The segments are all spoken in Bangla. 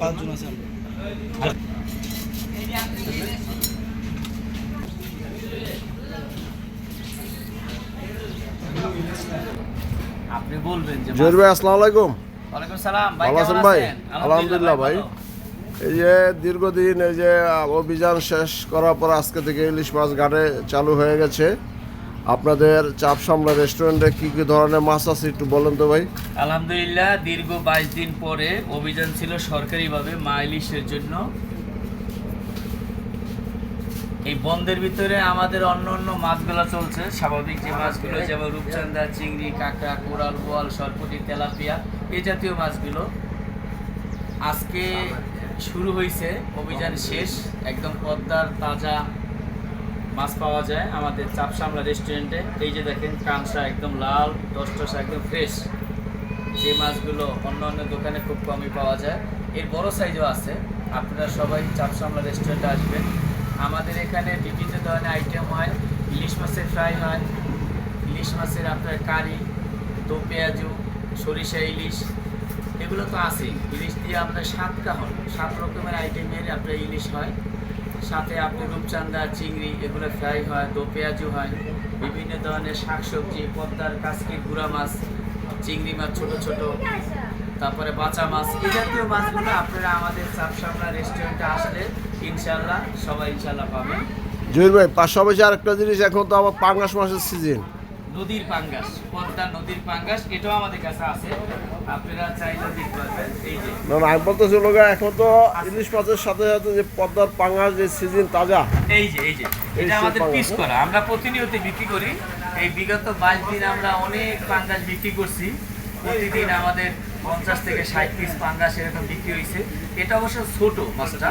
পাঁচজন আছে আপনি বলবেন যে জহির ভাই আসসালামু আলাইকুম ওয়ালাইকুম সালাম ভাই ভালো আছেন ভাই? আলহামদুলিল্লাহ ভাই। এই যে দীর্ঘদিন এই যে অভিযান শেষ করার পর আজকে থেকে ইলিশ মাছ ঘাটে চালু হয়ে গেছে। আপনাদের চাপ সামলা রেস্টুরেন্টে কি কি ধরনের মাছ আছে একটু বলেন তো ভাই? আলহামদুলিল্লাহ, দীর্ঘ বাইশ দিন পরে অভিযান ছিল সরকারিভাবে মা ইলিশের জন্য। এই বন্ধের ভিতরে আমাদের অন্য অন্য মাছগুলো চলছে। স্বাভাবিক যে মাছগুলো যেমন রূপচান্দা চিংড়ি, কাঁকড়া, কোরাল, বোয়াল, সরপুটি, তেলাপিয়া, এই জাতীয় মাছগুলো। আজকে শুরু হয়েছে, অভিযান শেষ, একদম পদ্মার তাজা মাছ পাওয়া যায় আমাদের চাপসামলা রেস্টুরেন্টে এই যে দেখেন কাঁচা একদম লাল, টসটসা একদম ফ্রেশ যে মাছগুলো অন্য অন্য দোকানে খুব কমই পাওয়া যায়। এর বড় সাইজও আছে। আপনারা সবাই চাপসামলা রেস্টুরেন্টে আসবেন। আমাদের এখানে বিভিন্ন ধরনের আইটেম হয়। ইলিশ মাছের ফ্রাই হয়। ইলিশ মাছের আপনার কারি, দো পেঁয়াজু, সরিষা ইলিশ এগুলো তো আছেই ইলিশ দিয়ে আপনার সাতটা কাহন সাত রকমের আইটেমের আপনার ইলিশ হয়। সাথে আপনার রূপচান্দা চিংড়ি, এগুলো ফ্রাই হয়, দো পেঁয়াজু হয়। বিভিন্ন ধরনের শাকসবজি, পদ্মার কাসকির গুঁড়া মাছ, চিংড়ি মাছ, ছোট ছোট। তারপরে বাঁচা মাছ। এই জাতীয় মাছগুলো আপনারা আমাদের চাপসামলা রেস্টুরেন্টে আসলে ইনশাল্লাহ সবাই ইনশাল্লাহ পাবেন। জহির ভাই, পাশাপাশি আরেকটা জিনিস, এখন তো আমার পাঙ্গাস মাছের সিজন নদীর পাঙ্গাস পদ্মা নদীর পাঙ্গাস এটাও আমাদের কাছে আছে। আপনারা চাইলে দেখতে পারবেন এই যে। না আমি বলতেছি লোক এখন তো ইলিশ মাছের সাথে সাথে যে পদ্মার পাঙ্গাস যে সিজন তাজা। এই যে এই যে এটা আমাদের পিস? করা। আমরা প্রতিনিয়ত বিক্রি করি। এই বিগত বাইশ দিন আমরা অনেক পাঙ্গাস বিক্রি করছি। প্রতিদিন আমাদের পঞ্চাশ থেকে ষাট পিস পাঙ্গাস এরকম বিক্রি হয়েছে। এটা অবশ্য ছোট মাছটা।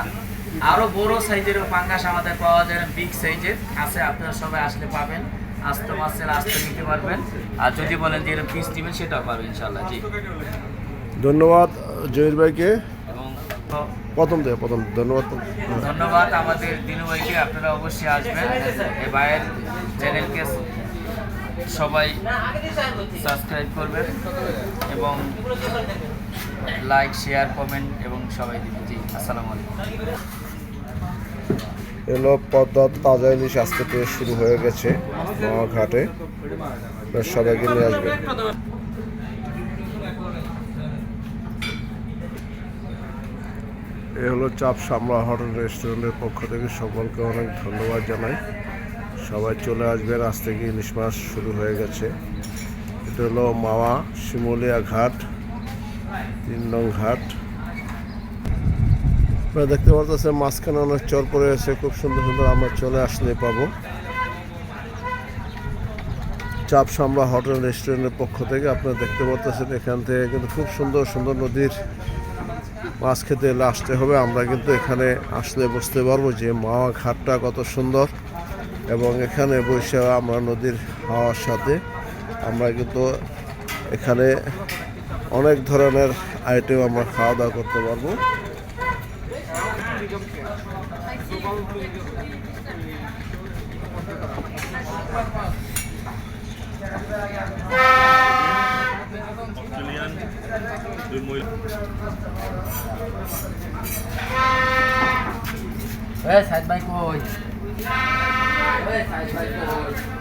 আরও বড় সাইজেরও পাঙ্গাস আমাদের পাওয়া যায় বিগ সাইজের। আছে আপনারা সবাই আসলে পাবেন। আস্ত মাছের আস্ত নিতে পারবেন। আর যদি বলেন যে এরকম পিস দিবেন সেটাও পাবেন ইনশাল্লাহ জি। ধন্যবাদ জহির ভাইকে। এবং প্রথম থেকে প্রথম ধন্যবাদ। ধন্যবাদ আমাদের দিনু ভাইকে আপনারা অবশ্যই আসবেন। এই ভাইয়ের চ্যানেলকে সবাই সাবস্ক্রাইব করবেন এবং লাইক শেয়ার কমেন্ট এবং সবাই দিবেন জি। আসসালামু আলাইকুম। এলো পদ্মার তাজা ইলিশ আজকে থেকে শুরু হয়ে গেছে ঘাটে সবাইকে নিয়ে আসবেন। এ হলো চাপ সামলা হোটেল রেস্টুরেন্টের পক্ষ থেকে সকলকে অনেক ধন্যবাদ জানাই। সবাই চলে আসবেন, আজ থেকে ইলিশ মাছ শুরু হয়ে গেছে। এটা হলো মাওয়া শিমুলিয়া ঘাট, তিন নং ঘাট। আপনারা দেখতে পাচ্ছেন মাঝখানে অনেক চর পড়ে আছে, খুব সুন্দর সুন্দর আমরা চলে আসলে পাবো। চাপ সামলা হোটেল রেস্টুরেন্টের পক্ষ থেকে আপনারা দেখতে পাচ্ছেন এখান থেকে কিন্তু খুব সুন্দর সুন্দর নদীর মাছ খেতে এলে আসতে হবে। আমরা কিন্তু এখানে আসলে বুঝতে পারব যে মাওয়া ঘাটটা কত সুন্দর এবং এখানে বসে আমরা নদীর হাওয়ার সাথে আমরা কিন্তু এখানে অনেক ধরনের আইটেম আমরা খাওয়া দাওয়া করতে পারব। এই সাইদ ভাই কই এই সাইদ ভাই কই